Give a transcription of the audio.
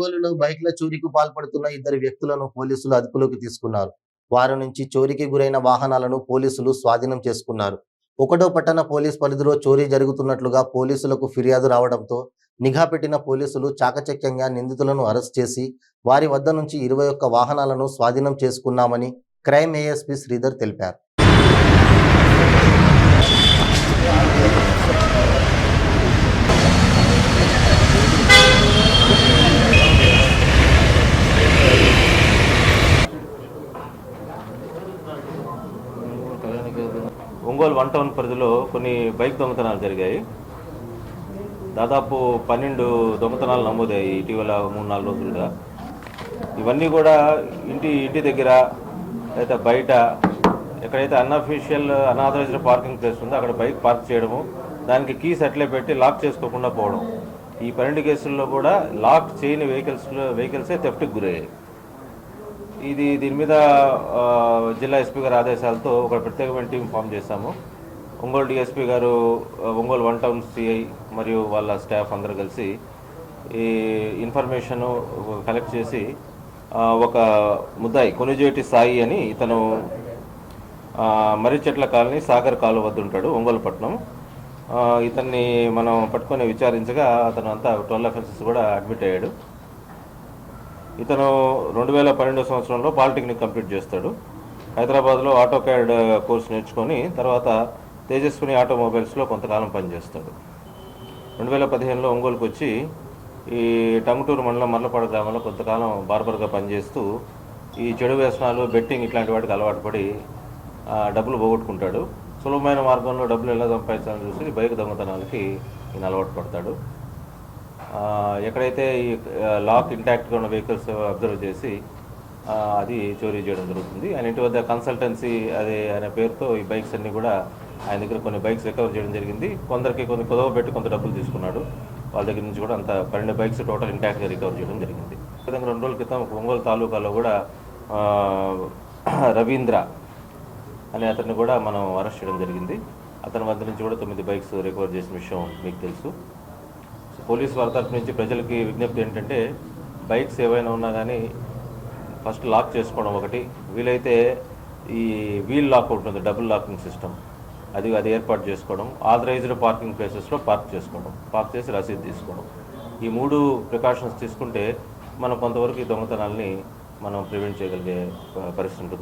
ఒంగోలులో బైక్ల చోరీకి పాల్పడుతున్న ఇద్దరు వ్యక్తులను పోలీసులు అదుపులోకి తీసుకున్నారు. వారి నుంచి చోరీకి గురైన వాహనాలను పోలీసులు స్వాధీనం చేసుకున్నారు. ఒకటో పట్టణ పోలీస్ పరిధిలో చోరీ జరుగుతున్నట్లుగా పోలీసులకు ఫిర్యాదు రావడంతో నిఘా పెట్టిన పోలీసులు చాకచక్యంగా నిందితులను అరెస్ట్ చేసి వారి వద్ద నుంచి ఇరవై ఒక్క వాహనాలను స్వాధీనం చేసుకున్నామని క్రైమ్ ఏఎస్పీ శ్రీధర్ తెలిపారు. ఒంగోలు వన్ టౌన్ పరిధిలో కొన్ని బైక్ దొంగతనాలు జరిగాయి. దాదాపు పన్నెండు దొంగతనాలు నమోదయ్యాయి ఇటీవల మూడు నాలుగు రోజులుగా. ఇవన్నీ కూడా ఇంటి ఇంటి దగ్గర లేదా బయట ఎక్కడైతే అన్అఫీషియల్ అనాథరైజ్డ్ పార్కింగ్ ప్లేస్ ఉందో అక్కడ బైక్ పార్క్ చేయడము దానికి కీస్ అట్లే పెట్టి లాక్ చేసుకోకుండా పోవడం. ఈ పన్నెండు కేసుల్లో కూడా లాక్ చేయని వెహికల్స్ వెహికల్సే థెఫ్ట్కి గురయ్యాయి. ఇది దీని మీద జిల్లా ఎస్పీ గారి ఆదేశాలతో ఒక ప్రత్యేకమైన టీం ఫామ్ చేశాము. ఒంగోలు డిఎస్పీ గారు ఒంగోలు వన్ టౌన్ సిఐ మరియు వాళ్ళ స్టాఫ్ అందరూ కలిసి ఈ ఇన్ఫర్మేషన్ కలెక్ట్ చేసి ఒక ముద్దాయి కొనుజేటి సాయి అని ఇతను ఆ, మర్రి చెట్ల కాలనీ సాగర్ కాలువ వద్ద ఉంటాడు ఒంగోలు ఇతన్ని మనం పట్టుకొని విచారించగా అతను అంతా ట్వెల్వ్ అఫెన్సెస్ కూడా అడ్మిట్ అయ్యాడు. ఇతను రెండు వేల పన్నెండో సంవత్సరంలో పాలిటెక్నిక్ కంప్లీట్ చేస్తాడు. హైదరాబాద్లో ఆటో క్యాడ్ కోర్స్ నేర్చుకొని తర్వాత తేజస్విని ఆటోమొబైల్స్లో కొంతకాలం పనిచేస్తాడు. రెండు వేల పదిహేనులో ఒంగోలుకు వచ్చి ఈ టంగుటూరు మండలం మర్లపాడు గ్రామంలో కొంతకాలం బార్బర్గా పనిచేస్తూ ఈ చెడు వ్యసనాలు బెట్టింగ్ ఇట్లాంటి వాటికి అలవాటు పడి డబ్బులు పోగొట్టుకుంటాడు. సులభమైన మార్గంలో డబ్బులు ఎలా సంపాదించాలని చూసి బైక్ దొంగతనాలకి ఈయన అలవాటు పడతాడు. ఎక్కడైతే ఈ లాక్ ఇంటాక్ట్గా ఉన్న వెహికల్స్ అబ్జర్వ్ చేసి అది చోరీ చేయడం జరుగుతుంది. ఆయన ఇంటి వద్ద కన్సల్టెన్సీ అదే అనే పేరుతో ఈ బైక్స్ అన్నీ కూడా ఆయన దగ్గర కొన్ని బైక్స్ రికవర్ చేయడం జరిగింది. కొందరికి కొన్ని కుదవ పెట్టి కొంత డబ్బులు తీసుకున్నాడు. వాళ్ళ దగ్గర నుంచి కూడా అంత పన్నెండు బైక్స్ టోటల్ ఇంటాక్ట్గా రికవర్ చేయడం జరిగింది. విధంగా రెండు రోజుల క్రితం ఒంగోలు తాలూకాలో కూడా రవీంద్ర అనే అతన్ని కూడా మనం అరెస్ట్ చేయడం జరిగింది. అతని వద్ద నుంచి కూడా తొమ్మిది బైక్స్ రికవర్ చేసిన విషయం మీకు తెలుసు. పోలీస్ వారి తరఫు నుంచి ప్రజలకి విజ్ఞప్తి ఏంటంటే బైక్స్ ఏవైనా ఉన్నా కానీ ఫస్ట్ లాక్ చేసుకోవడం ఒకటి. వీలైతే ఈ వీల్ లాక్ ఉంటుంది డబుల్ లాకింగ్ సిస్టమ్. అది అది ఏర్పాటు చేసుకోవడం. ఆథరైజ్డ్ పార్కింగ్ ప్లేసెస్లో పార్క్ చేసుకోవడం పార్క్ చేసి రసీదు తీసుకోవడం. ఈ మూడు ప్రికాషన్స్ తీసుకుంటే మనం కొంతవరకు ఈ దొంగతనాల్ని మనం ప్రివెంట్ చేయగలిగే పరిస్థితి ఉంటుంది.